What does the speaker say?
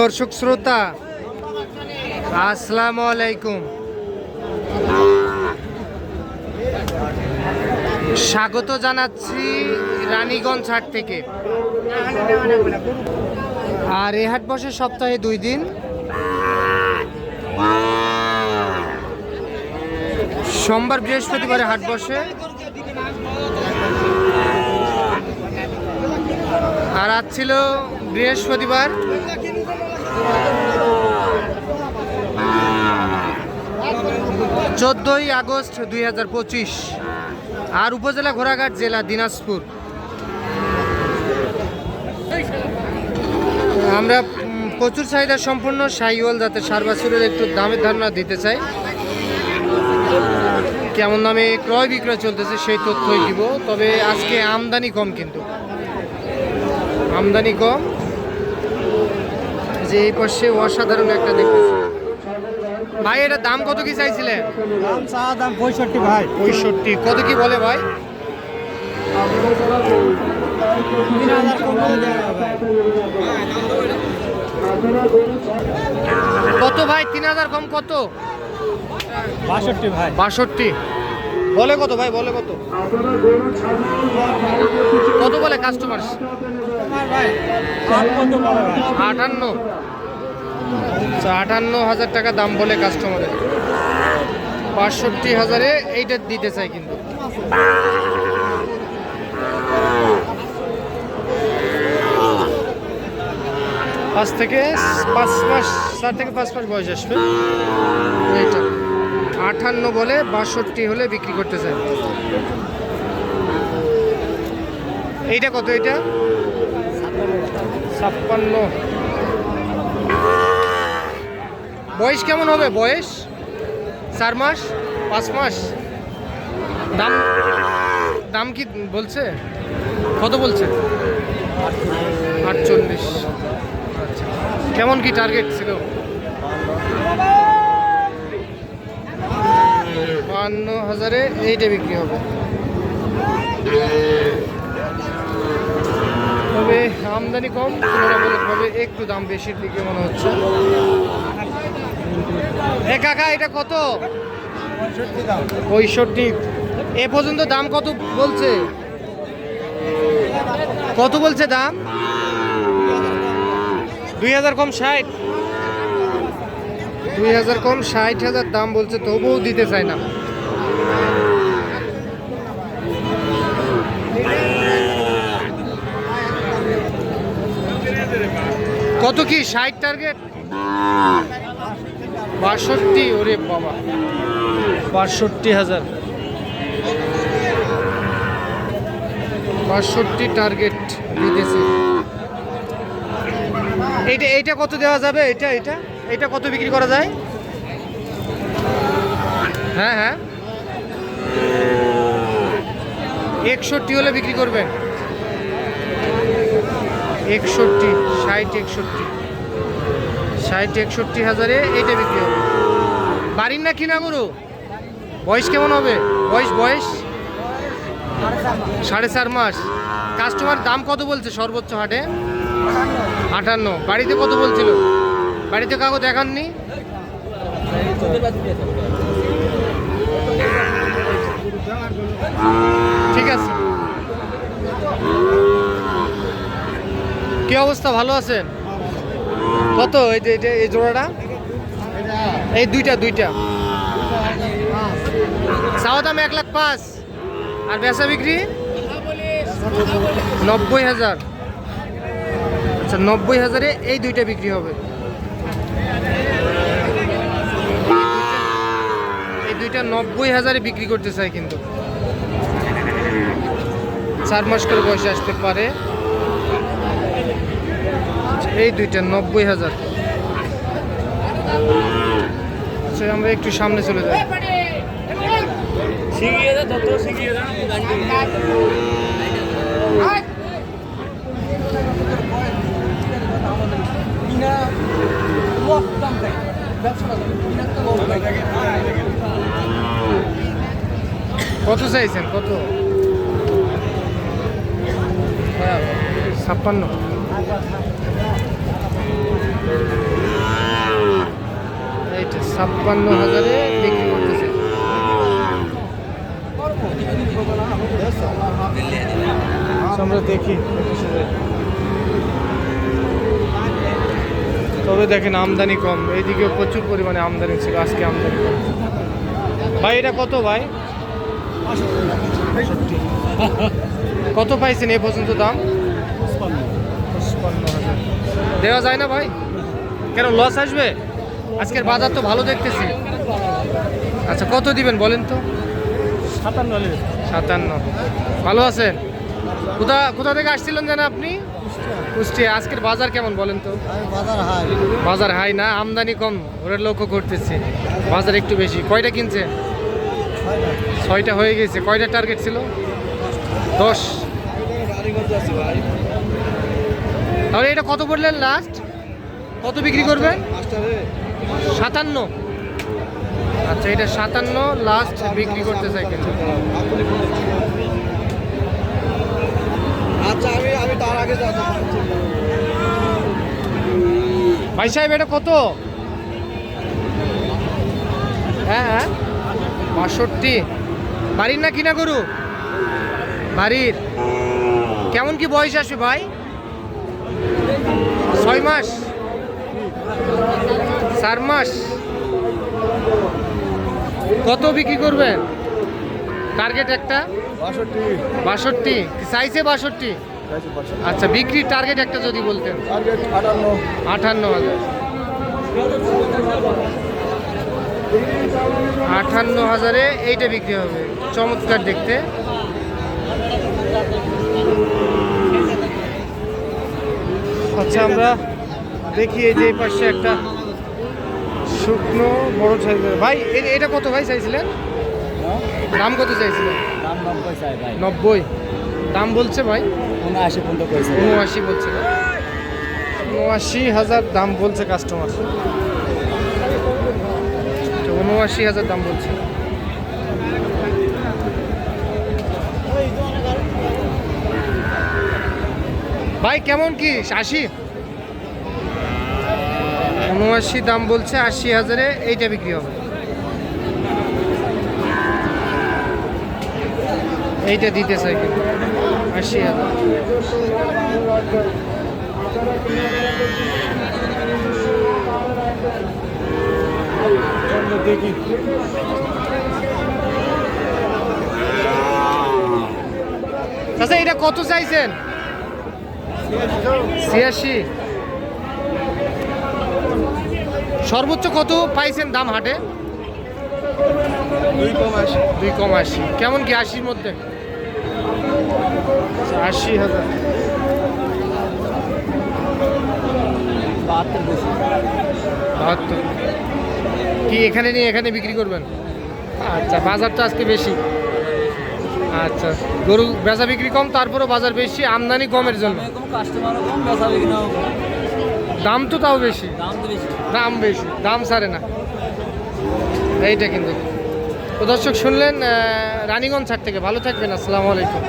দর্শক শ্রোতা, আসসালামু আলাইকুম। স্বাগত জানাচ্ছি রানীগঞ্জ হাট থেকে। আর এ হাট বসে সপ্তাহে দুই দিন। সোমবার বৃহস্পতিবারে হাট বসে। আর আজ ছিল বৃহস্পতিবার। চোদ্দোই আগস্ট দুই হাজার পঁচিশ। আর উপজেলা ঘোড়াঘাট জেলা দিনাজপুর। আমরা প্রচুর চাহিদা সম্পূর্ণ সাইওয়াল জাতের সার বাছুরের একটু দামের ধারণা দিতে চাই। কেমন দামে ক্রয় বিক্রয় চলতেছে সেই তথ্যই দিব, তবে আজকে আমদানি কম কিন্তু। আমদানি কম যে এই পাশে অসাধারণ একটা দেখতেছি। ভাই এটা দাম কত কি চাইছিলেন দাম চা দাম পঁয়ষট্টি ভাই। পঁয়ষট্টি। কত কি বলে ভাই। কত ভাই? তিন হাজার কম কত? বাষট্টি ভাই। বাষট্টি। বলে কত ভাই বলে কত? কত বলে কাস্টমার আটান্ন। আচ্ছা, আটান্ন হাজার টাকা দাম বলে কাস্টমারের বাষট্টি হাজারে এইটা দিতে চাই কিন্তু। পাঁচ থেকে পাঁচ মাস চার থেকে পাঁচ মাস বয়স আসবে। এইটা। আটান্ন বলে বাষট্টি হলে বিক্রি করতে চাই এইটা কত এটা ছাপ্পান্ন। বয়স কেমন হবে? বয়স? চার মাস? পাঁচ মাস? দাম দাম কি বলছে? কত বলছে? আটচল্লিশ। আচ্ছা। কেমন কি টার্গেট ছিল? বান্ন হাজারে এইটা বিক্রি হবে। তবে আমদানি কম তুলনামূলকভাবে একটু দাম বেশির দিকে মনে হচ্ছে। এ কাকা এটা কত? পঁয়ষট্টি। এ পর্যন্ত দাম কত বলছে? কত বলছে দাম? দুই হাজার কম ষাট। দুই হাজার কম ষাট হাজার দাম বলছে তবুও দিতে চায় না। কত কি ষাট টার্গেট বাষট্টি ওরে বাবা। বাষট্টি হাজার। বাষট্টি টার্গেট দিতেছে। এইটা এইটা কত দেওয়া যাবে? এটা এটা এটা কত বিক্রি করা যায়? হ্যাঁ হ্যাঁ। একষট্টি হলে বিক্রি করবেন। একষট্টি ষাট একষট্টি। ষাট একষট্টি হাজারে এইটা বিক্রি হবে। বাড়ির না কিনা গরু? বয়স কেমন হবে? বয়স বয়স? সাড়ে চার মাস। কাস্টমার দাম কত বলছে সর্বোচ্চ হাটে? আটান্ন। বাড়িতে কত বলছিল? বাড়িতে কাগজ দেখাননি? ঠিক আছে। কি অবস্থা? ভালো আছেন? কত? এই যে এটা এই জোড়াটা? এই দুইটা দুইটা। চাওয়া দাম এক লাখ পাঁচ। আর বেচা বিক্রি? নব্বই হাজার। আচ্ছা নব্বই হাজারে এই দুইটা বিক্রি হবে। দুইটা নব্বই হাজারে বিক্রি করতে চাই কিন্তু। চার মাস করে বয়সে আসতে পারে। এই দুইটা নব্বই হাজার। আচ্ছা আমরা একটু সামনে চলে যাই। দে কত চাইছেন? কত? ছাপ্পান্ন। ছাপ্পান্ন হাজারে বিক্রি করতেছে। আচ্ছা, আমরা দেখি। তবে দেখেন আমদানি কম। এইদিকে প্রচুর পরিমাণে আমদানি ছিল আজকে আমদানি কম। ভাই এটা কত ভাই? কত পাইছেন এ পর্যন্ত দাম? দেওয়া যায় না ভাই। কেন লস আসবে? আজকের বাজার তো ভালো দেখতেছি। আচ্ছা কত দিবেন বলেন তো? সাতান্ন সাতান্ন। ভালো আছেন? কোথা কোথা থেকে আসছিলেন জানেন আপনি? কুষ্টিয়া। আজকের বাজার কেমন বলেন তো? বাজার হাই। বাজার হাই না? আমদানি কম। ওরা লক্ষ্য করতেছি। বাজার একটু বেশি। কয়টা কিনছে ছয়টা হয়ে গেছে। কয়টা টার্গেট ছিল? দশ। তাহলে এটা কত বললেন লাস্ট কত বিক্রি করবে? সাতান্ন। আচ্ছা এটা সাতান্ন লাস্ট বিক্রি করতে চাই কিন্তু আচ্ছা আমি আমি তার আগে ভাই সাহেব এটা কত? হ্যাঁ হ্যাঁ। বাষট্টি। বাড়ির না কিনা গরু? বাড়ির। কেমন কি বয়স আসবে ভাই? ছয় মাস? চার মাস? কত বিক্রি করবেন? টার্গেট একটা? বাষট্টি। চাইছে বাষট্টি? আচ্ছা বিক্রির টার্গেট একটা যদি বলতেন। আটান্ন হাজার। আটান্ন হাজারে এইটা বিক্রি হবে চমৎকার দেখতে। আচ্ছা আমরা দেখি এই যে এই পাশে একটা শুকনো বড় সাইজের। ভাই এটা কত ভাই চাইছিলেন? দাম কত চাইছিলেন? নব্বই। দাম বলছে ভাই? উনআশি পর্যন্ত উনআশি বলছে উনআশি হাজার দাম বলছে কাস্টমার উনআশি হাজার দাম বলছে। ভাই, কেমন কি? আশি? উনআশি দাম বলছে, আশি হাজারে এইটা বিক্রি হবে। এইটা দিতে চাই আশি হাজার। দেখি আচ্ছা এটা কত চাইছেন? ছিয়াশি। সর্বোচ্চ কত পাইছেন দাম হাটে? দুই কম আসি দুই কম আশি। কেমন কি আশির মধ্যে? আশি হাজার। বাহাত্তর বাহাত্তর। কি এখানে নিয়ে এখানে বিক্রি করবেন? আচ্ছা বাজার তো আজকে বেশি। আচ্ছা গরু বেচা বিক্রি কম তারপরেও বাজার বেশি আমদানি কমের জন্য। দাম তো তাও বেশি। দাম বেশি। দাম সারে না। এইটা কিন্তু। তো দর্শক শুনলেন রানীগঞ্জ ছাড় থেকে। ভালো থাকবেন আসসালামু আলাইকুম।